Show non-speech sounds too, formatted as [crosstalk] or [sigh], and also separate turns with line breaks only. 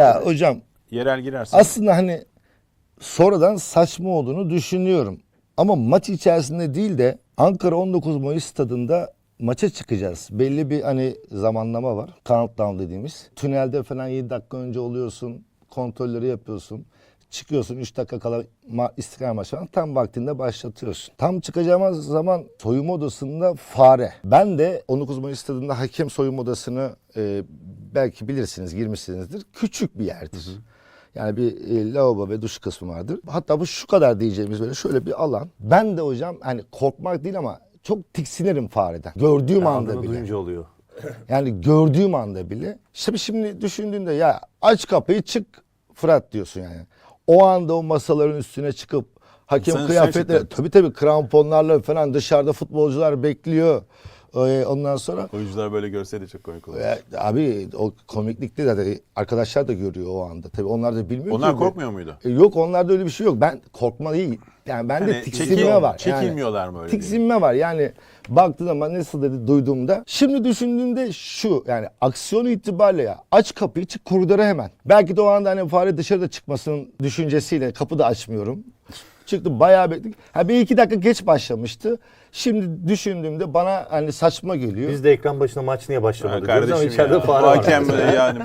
Ya hocam
Yerel girersen.
aslında hani sonradan saçma olduğunu düşünüyorum. Ama maç içerisinde değil de Ankara 19 Mayıs stadında maça çıkacağız. Belli bir hani zamanlama var. Countdown dediğimiz. Tünelde falan 7 dakika önce oluyorsun. Kontrolleri yapıyorsun. Çıkıyorsun 3 dakika kala ma- istiklal maçı falan tam vaktinde başlatıyorsun. Tam çıkacağımız zaman soyunma odasında fare. Ben de 19 Mayıs stadında hakem soyunma odasını e, belki bilirsiniz girmişsinizdir. Küçük bir yerdir. Yani bir e, lavabo ve duş kısmı vardır. Hatta bu şu kadar diyeceğimiz böyle şöyle bir alan. Ben de hocam hani korkmak değil ama çok tiksinirim fareden. Gördüğüm anda
Adını
bile.
duyunca oluyor. [laughs]
Yani gördüğüm anda bile. İşte şimdi düşündüğünde ya aç kapıyı çık Fırat diyorsun yani. O anda o masaların üstüne çıkıp hakem
Sen
kıyafetle
gerçekten-
tabii tabii kramponlarla falan dışarıda futbolcular bekliyor. Ee, ondan sonra
Oyuncular böyle görseydi çok komik olur.
abi o komiklikti zaten arkadaşlar da görüyor o anda. Tabii onlar da bilmiyor
Onlar
ki.
korkmuyor muydu?
E, Yok onlarda öyle bir şey yok. Ben korkma değil. Yani bende
Hani
tiksinme
çekil-
var. Yani
çekilmiyorlar mı öyle
Tiksinme var. Yani baktığım zaman nasıl dedi duyduğumda. Şimdi düşündüğümde şu yani aksiyon itibariyle ya aç kapıyı çık koridora hemen. Belki de o anda hani fare dışarıda çıkmasının düşüncesiyle kapı da açmıyorum. Çıktım bayağı bekledik. Ha bir iki dakika geç başlamıştı. Şimdi düşündüğümde bana hani saçma geliyor.
Biz de ekran başına maç niye
Ha,
başlamadı diyoruz ama
kardeşim
içeride
ya.
fare var.
Hakem
mesela. [laughs]
yani